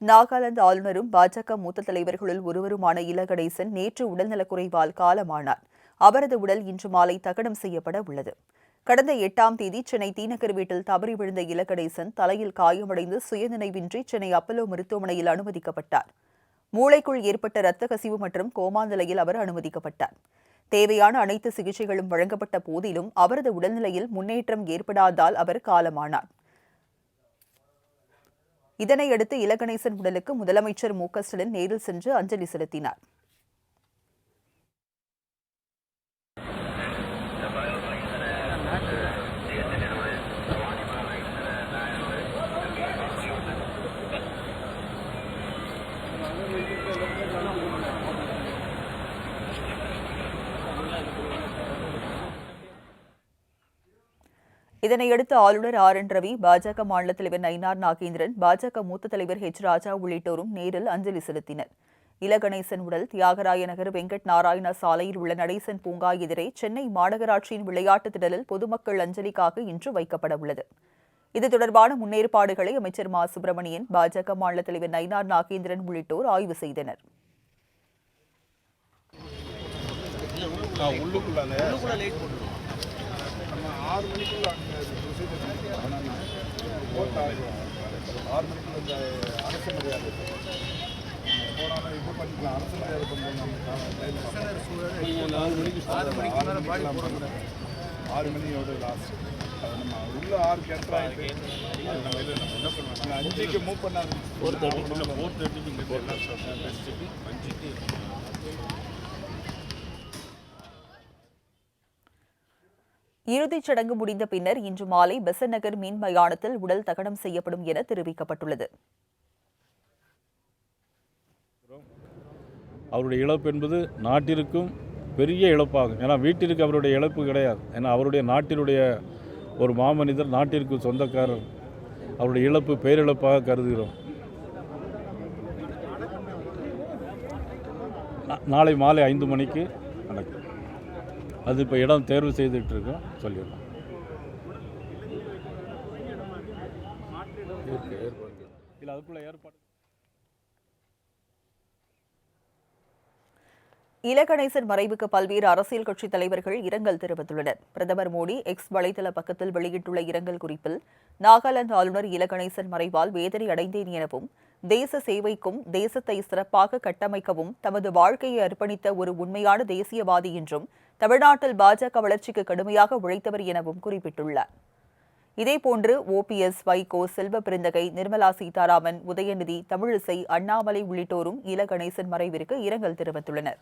நாகாலாந்து ஆளுநரும் பாஜக மூத்த தலைவர்களுள் ஒருவருமான இல கணேசன் நேற்று உடல்நலக்குறைவால் காலமானார். அவரது உடல் இன்று மாலை தகனம் செய்யப்பட உள்ளது. கடந்த எட்டாம் தேதி சென்னை தீநகர் வீட்டில் தவறி விழுந்த இலகணேசன் தலையில் காயமடைந்து சுயநினைவின்றி சென்னை அப்பல்லோ மருத்துவமனையில் அனுமதிக்கப்பட்டார். மூளைக்குள் ஏற்பட்ட இரத்த கசிவு மற்றும் கோமா நிலையில் அவர் அனுமதிக்கப்பட்டார். தேவையான அனைத்து சிகிச்சைகளும் வழங்கப்பட்ட போதிலும் அவரது உடல்நிலையில் முன்னேற்றம் ஏற்படாதால் அவர் காலமானார். இதனையடுத்து இலகணேசன் உடலுக்கு முதலமைச்சர் மு க ஸ்டாலின் நேரில் சென்று அஞ்சலி செலுத்தினார். இதனையடுத்து ஆளுநர் ஆர் என் ரவி பாஜக மாநில தலைவர் நயினார் நாகேந்திரன் பாஜக மூத்த தலைவர் ஹெச் ராஜா உள்ளிட்டோரும் நேரில் அஞ்சலி செலுத்தினர். இலகணேசன் உடல் தியாகராய நகர் வெங்கட் நாராயண சாலையில் உள்ள நடேசன் பூங்கா எதிரே சென்னை மாநகராட்சியின் விளையாட்டு திடலில் பொதுமக்கள் அஞ்சலிக்காக இன்று வைக்கப்பட உள்ளது. இது தொடர்பான முன்னேற்பாடுகளை அமைச்சர் மா. சுப்பிரமணியன் பாஜக மாநில தலைவர் நயினார் நாகேந்திரன் உள்ளிட்டோர் ஆய்வு செய்தனர். உள்ளுக்குள்ள ஆறு மணிக்குள்ள அங்கே ப்ரொசீஜர் ஆறு மணிக்குள்ள இந்த அரசு மரியாதை போடாமல் இது பண்ணிக்கலாம். அரசு மரியாதை பண்ணுவோம் நாலு மணிக்கு ஆறு மணிக்கு மேலே பாடி ஆறு மணியோட லாஸ்ட் நம்ம உள்ள ஆறு கேட்டா என்ன அஞ்சுக்கு மூவ் பண்ணாங்க ஃபோர் தேர்ட்டி ஃபோர் தேர்ட்டிக்கு இங்கே பெஸ்ட்டுக்கு அஞ்சுக்கு இறுதிச் சடங்கு முடிந்த பின்னர் இன்று மாலை பெசன் நகர் மீன் மயானத்தில் உடல் தகனம் செய்யப்படும் என தெரிவிக்கப்பட்டுள்ளது. அவருடைய இழப்பு என்பது நாட்டிற்கும் பெரிய இழப்பாகும். ஏன்னா வீட்டிற்கு அவருடைய இழப்பு கிடையாது. ஏன்னா அவருடைய நாட்டினுடைய ஒரு மாமனிதர் நாட்டிற்கு சொந்தக்காரர். அவருடைய இழப்பு பேரிழப்பாக கருதுகிறோம். நா- நாளை மாலை ஐந்து மணிக்கு அது இப்போ இடம் தேர்வு செய்துட்டு இருக்கோம் சொல்லிடலாம் இல்லை அதுக்குள்ள ஏற்பாடு. இலகணேசன் மறைவுக்கு பல்வேறு அரசியல் கட்சித் தலைவர்கள் இரங்கல் தெரிவித்துள்ளனர். பிரதமர் மோடி எக்ஸ் வலைதள பக்கத்தில் வெளியிட்டுள்ள இரங்கல் குறிப்பில் நாகாலாந்து ஆளுநர் இலகணேசன் மறைவால் வேதனை அடைந்தேன் எனவும் தேச சேவைக்கும் தேசத்தை சிறப்பாக கட்டமைக்கவும் தமது வாழ்க்கையை அர்ப்பணித்த ஒரு உண்மையான தேசியவாதி என்றும் தமிழ்நாட்டில் பாஜக வளர்ச்சிக்கு கடுமையாக உழைத்தவர் எனவும் குறிப்பிட்டுள்ளார். இதேபோன்று ஓபிஎஸ் வைகோ செல்வ பெருந்தகை நிர்மலா சீதாராமன் உதயநிதி தமிழிசை அண்ணாமலை உள்ளிட்டோரும் இல கணேசன் மறைவிற்கு இரங்கல் தெரிவித்துள்ளனர்.